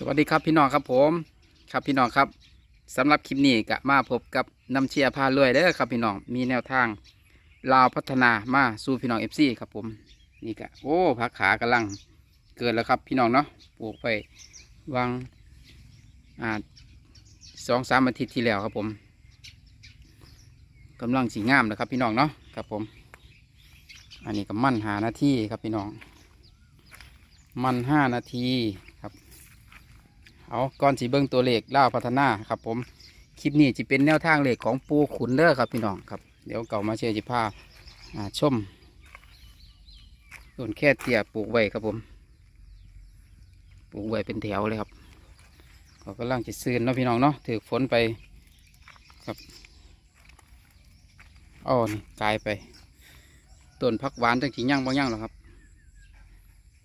สวัสดีครับพี่น้องครับผมครับพี่น้องครับสำหรับคลิปนี้ก็มาพบกับน้ำเชียร์พาเรื่อยเด้อครับพี่น้องมีแนวทางลาวพัฒนามาสู่พี่น้องเอฟซีครับผมนี่ก็โอ้พักขากำลังเกิดแล้วครับพี่น้องเนาะปลูกไปวางอ่าสองสามอาทิตย์ที่แล้วครับผมกำลังสีงามเลยครับพี่น้องเนาะครับผม อันนี้ก็มั่นหานาทีครับพี่น้อง มันห้านาที เอาก่อนสีเบิ้งตัวเลขล่าพัฒนาครับผมคลิปนี้จะเป็นแนวทางเลขของปูขุนเด้อครับพี่น้องครับเดี๋ยวเก่ามาเชื่อจิพาอ่าชมต้นแค่เตี้ยปลูกไว้ครับผม ปลูกไว้เป็นแถวเลยครับเขากำลังจะซื้นเนาะพี่น้องเนาะถือฝนไปครับอ๋อนี่กลายไปต้นพักหวานจังสีย่างบางย่างหรอครับ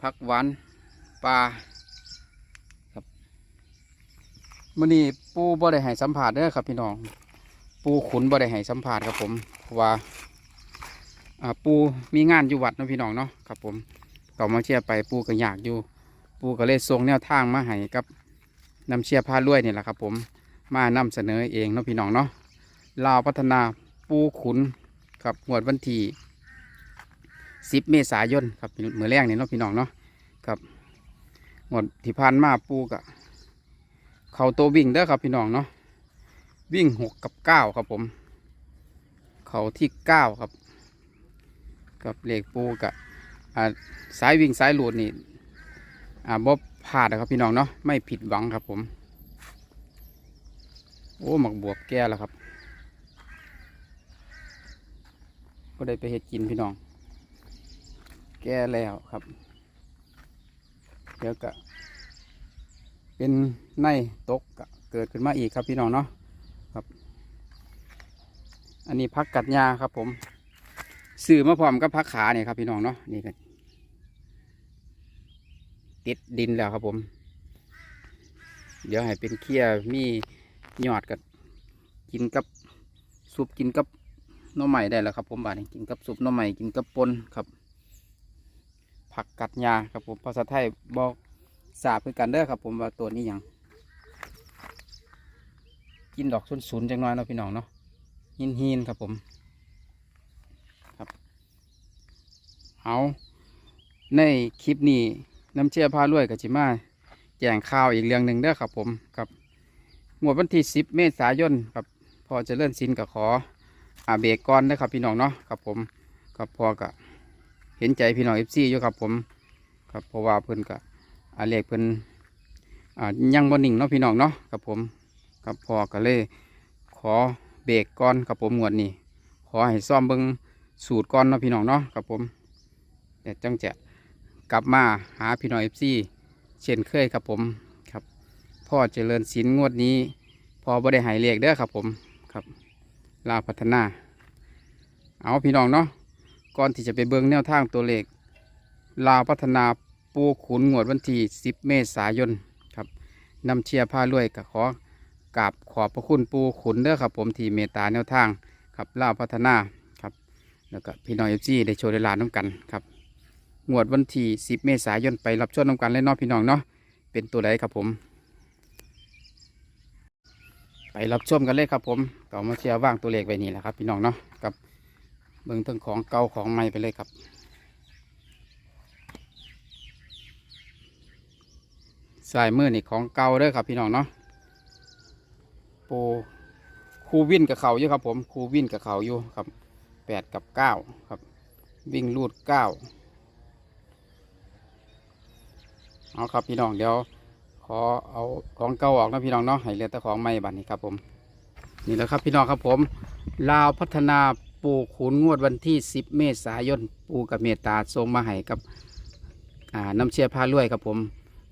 พักหวานปลาครับ มื่อนี้ปูบ่ได้ให้สัมผัสเด้อครับพี่น้อง ปูขุนบ่ได้ให้สัมผัสครับผมเพราะว่าปูมีงานอยู่วัดนะพี่น้องเนาะครับผมก่ามาเชียร์ไปปูก็อยากอยู่ ปูก็เลยส่งแนวทางมาให้กับนำเชียร์พาลุวยนี่แหละครับผมมานำเสนอเองเนาะพี่น้องเนาะลาวพัฒนาปูขุนครับงวดวันที่สิบเมษายนครับเมื่อแรกนี่เนาะพี่น้องเนาะครับหมดที่ผ่านมาปูกะ เขาตัววิ่งเด้อครับพี่น้องเนาะวิ่งหกกับเก้าครับผม เขาที่เก้าครับ กับเลขปูกะอ่าสายวิ่งสายหลุดนี่อ่าบ่พลาดนะครับพี่น้องเนาะไม่ผิดหวังครับผม โอ้หมักบวบแก่แล้วครับก็ได้ไปเห็ดกินพี่น้อง แก่แล้วครับเดี๋ยวก็ เป็นในตกก็เกิดขึ้นมาอีกครับพี่น้องเนาะครับ อันนี้พักกัดยาครับ ผมซื้อมาพร้อมกับพักขาเนี่ยครับ พี่น้องเนาะนี่ก็ติดดินแล้วครับผม เดี๋ยวให้เป็นเคี้ยมีหยอดกับกินกับซุปกินกับน้อใหม่ได้แล้วครับ ผมบาดนี้กินกับซุปน้อใหม่กินกับปนครับ ผักกัดยาครับผมภาษาไทยบอก สาบคือกันเด้อครับ ผมว่าตัวนี้ยังกินดอกซุนๆจังน้อยเนาะพี่น้องเนาะหินหินครับผม ครับ เอาในคลิปนี้น้ำเชื่อพารวยกับจิมาแจงข่าวอีกเรื่องหนึ่งเด้อครับผมครับงวดวันที่สิบเมษายนครับพอจะเลื่อนสินกับขออาเบรกก่อนเด้อครับพี่น้องเนาะครับผมครับพอกับเห็นใจพี่น้องเอฟซีอยู่ครับผม ครับเพราะว่าเพิ่อนก็ อาเลขเพิ่นอ่ายังบ่นิ่งเนาะพี่น้องเนาะครับผมครับพอก็เลย ขอเบรกก่อนครับผมงวดนี้ขอให้ซ่อมเบิ่งสูตรก่อนเนาะพี่น้องเนาะครับผมเดี๋ยวจังจะกลับมาหาพี่น้องเอฟซีเช่นเคยครับผมครับพ่อเจริญศิลงวดนี้พอบ่ได้หายเลขเด้อครับผมครับลาพัฒนา เอาพี่น้องเนาะก่อนที่จะไปเบิ่งแนวทางตัวเลขลาพัฒนา ปูขุนงวดวันที่ 10 เมษายนครับนำเชียร์ผ้ารวยกับขอกราบขอบพระคุณปูขุนเด้อครับ ผมที่เมตตาแนวทางครับล่าพัฒนาครับแล้วก็พี่น้องเอฟซีได้โชว์ได้ลานน้ำกันครับงวดวันที่ 10 เมษายนไปรับชมน้ำกันเลยเนาะพี่น้องเนาะเป็นตัวใดครับผม ไปรับชมกันเลยครับผมก็มาเชียร์ว่างตัวเลขไว้นี่แหละครับ พี่น้องเนาะกับเบิ่งทั้งของเก่าของใหม่ไปเลยครับ สายมือนี่ของเก่าเด้อครับพี่น้องเนาะปรคูวิ่นกับเขาอยู่ครับผมคูวิ่นกับเขาอยู่ครับแปดกับเก้าครับ วิ่งรูดเก้าเอาครับพี่น้องเดี๋ยวขอเอาของเก่าออกนะพี่น้องเนาะให้เหลือแต่ของใหม่บัดนี้ครับผมนี่แหละครับพี่น้องครับผม ลาวพัฒนาปูขุนงวดวันที่ 10 เมษายนปูกับเมตตาทรงมาให้กับน้ำเชียร์พารวยครับผม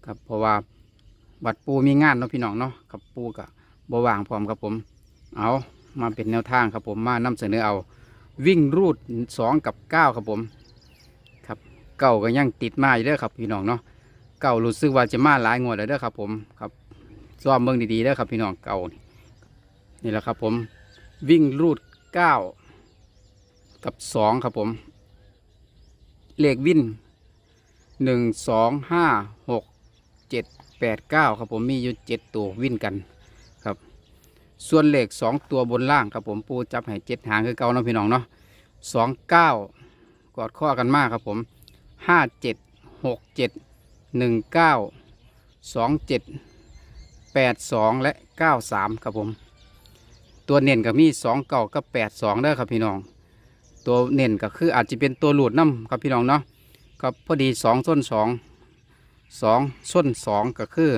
ครับเพราะว่าวัดปูมีงานเนาะพี่น้องเนาะกับปูกับบว่างพร้อมครับผม เอามาเป็นแนวทางครับผมมานำเสนอเอาวิ่งรูด2กับ9ครับผมครับเก่าก็ยังติดมาอยู่เด้อครับพี่น้องเนาะเก่ารู้สึกว่าจะมาหลายงวดแล้วเด้อครับผมครับซ้อมเบิ่งดีๆเด้อครับพี่น้องเก่านี่แหละครับผมวิ่งรูด9กับสองครับผมเลขวินหนึ่งสองห้าหก เจ็ดแปดเก้าครับผมมีอยู่เจ็ดตัววิ่นกันครับ ส่วนเลขสองตัวบนล่างครับผมปูจับให้เจ็ดหางคือเก่าเนาะพี่น้องเนาะสองเก้ากอดข้อกันมากครับผมห้าเจ็ดหกเจ็ดหนึ่งเก้าสองเจ็ดแปดสองและเก้าสามครับผม ตัวเน่นก็มีสองเก้ากับแปดสองเด้อครับพี่น้อง ตัวเน่นก็คืออาจจะเป็นตัวหลุดน้ำครับพี่น้องเนาะก็พอดีสองส้นสอง สองส้นสองก็คือ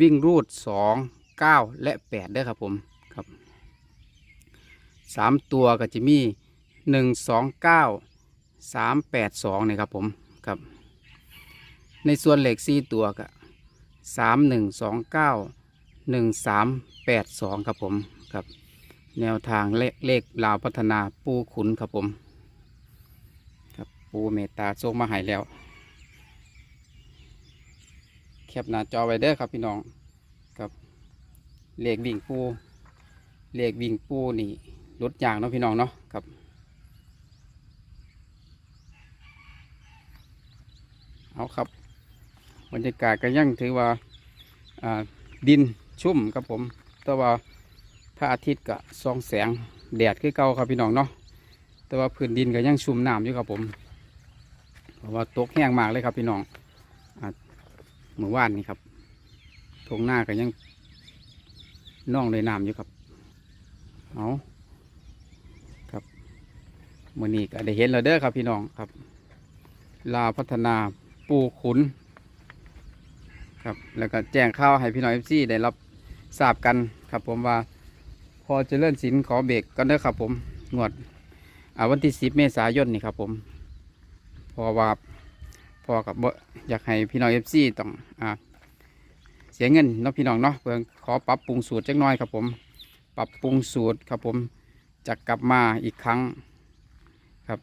วิ่งรูดสองเก้าและแปดด้อครับผมครับสามตัวก็จะมีหนึ่งสองเก้าสามแปดสองนี่ครับผมครับ ในส่วนเหล็กสี่ตัวก็สามหนึ่งสองเก้าหนึ่งสามแปดสองครับผมครับ แนวทางเลขเลขลาวพัฒนาปูขุนครับผม ครับปูเมตตาโชคมาหายแล้ว แคปหน้าจอไว้เด้อครับพี่น้องครับเลขวิ่งปูเลขวิ่งปูนี่ลดอย่างเนาะพี่น้องเนาะครับเอาครับบรรยากาศก็ยังถือว่าาดินชุ่มครับผม แต่ว่าพระอาทิตย์ก็ส่องแสงแดดคือเก่าครับพี่น้องเนาะแต่ว่าพื้นดินก็ยังชุ่มน้ำอยู่ครับผมเพราะว่าตกแห้งมากเลยครับพี่น้อง เมื่อวานนี้ครับทงหน้าก็ยังน่องเลยน้ำอยู่ครับเอาครับมื่อนี้ก็ได้เห็นแล้วเด้อครับพี่น้องครับ ลาพัฒนาปูขุนครับแล้วก็แจ้งข่าวให้พี่น้องเอฟซีได้รับทราบกันครับผมว่าพอจะเจริญสินขอเบรกกันเด้อครับผมงวดวันที่สิบเมษายนนี่ครับผมพอว่า พอกับบ่อยากให้พี่น้องเอฟซีต้องอ่าเสียเงินเนาะพี่น้องเนาะเพื่อขอปรับปรุงสูตรจักน่อยครับผม ปรับปรุงสูตรครับผมจะกลับมาอีกครั้งครับ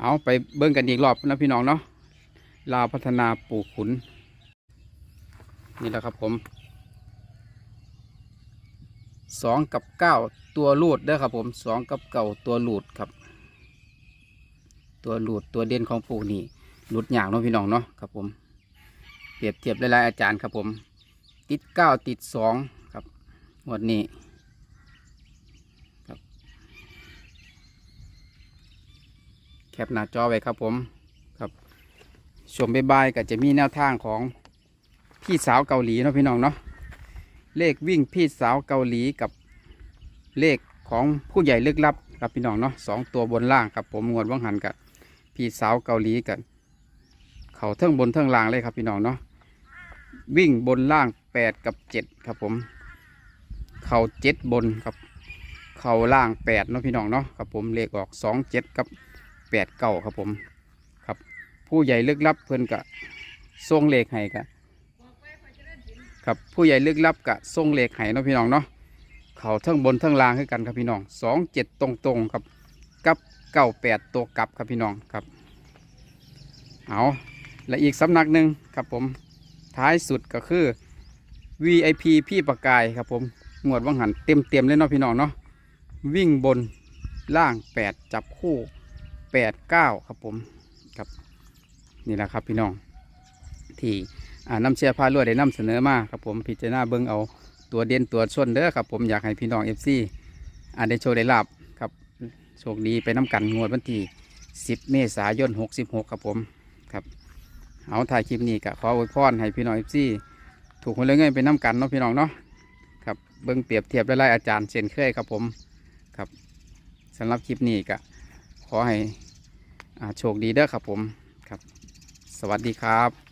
เอาไปเบิ่งกันอีกรอบนะพี่น้องเนาะลาวพัฒนาปลูกขุน นี่แหละครับผมสองกับเก้าตัวลูดเด้อครับผมสองกับเก่าตัวลูดครับ ตัวลูดตัวเด่นของปลูกนี่ หลูดอย่างเนาะพี่น้องเนาะครับผมเปรียบเทียบหลายๆอาจารย์ครับผม ติดเก้าติดสองครับงวดนี้แคปหน้าจอไว้ครับผมครับชมบายๆก็จะมีแนวทางของพี่สาวเกาหลีเนาะพี่น้องเนาะเลขวิ่งพี่สาวเกาหลีกับเลขของผู้ใหญ่ลึกลับครับพี่น้องเนาะสองตัวบนล่างครับผมงวดว่างหันกับพี่สาวเกาหลีกัน เขาเทิงบนเทิงล่างเลยครับพี่น้องเนาะวิ่งบนล่างแปดกับเจ็ดครับผม เข่าเจ็ดบนครับ เข่าล่างแปดเนาะพี่น้องเนาะครับผมเลขออกสองเจ็ดกับแปดเก้าครับผมครับ ผู้ใหญ่ลึกลับเพิ่อนกะทรงเลขให้กะครับผู้ใหญ่ลึกลับกะทรงเลขให้เนาะพี่น้องเนาะเขาเทั้งบนเทั้งล่างคือกันครับพี่น้องสองเจ็ดตรงตรงๆครับกับเก้าแปดตัวกลับครับพี่น้องครับเอา และอีกสำนักหนึ่งครับผมท้ายสุดก็คือ VIP พี่ประกายครับผมงวดวังหันเต็มเต็มเลยเนาะพี่น้องเนาะวิ่งบนล่างแปดจับคู่แปดเก้าครับผมครับนี่แหละครับพี่น้อง ที่อ่านำเชียร์พาลวดได้นำเสนอมาครับผมพิจารณาเบิ้งเอาตัวเด่นตัวชนเด้อครับผมอยากให้พี่น้องเอฟซีอ่านได้โชว์ได้ลาบครับโชคดีไปน้ำกันงวดวันที่ 10 เมษายน 66 ครับผมครับ เอาถ่ายคลิปนี้ก็ขออวยพรให้พี่น้องเอฟซีถูกคนเลยเงินไปน้ำกันเนาะพี่น้องเนาะครับเบิ้งเปรียบเทียบไล่อาจารย์เช่นเคยครับผมครับสำหรับคลิปนี้ก็ขอให้อาโชคดีเด้อครับผมครับ สวัสดีครับ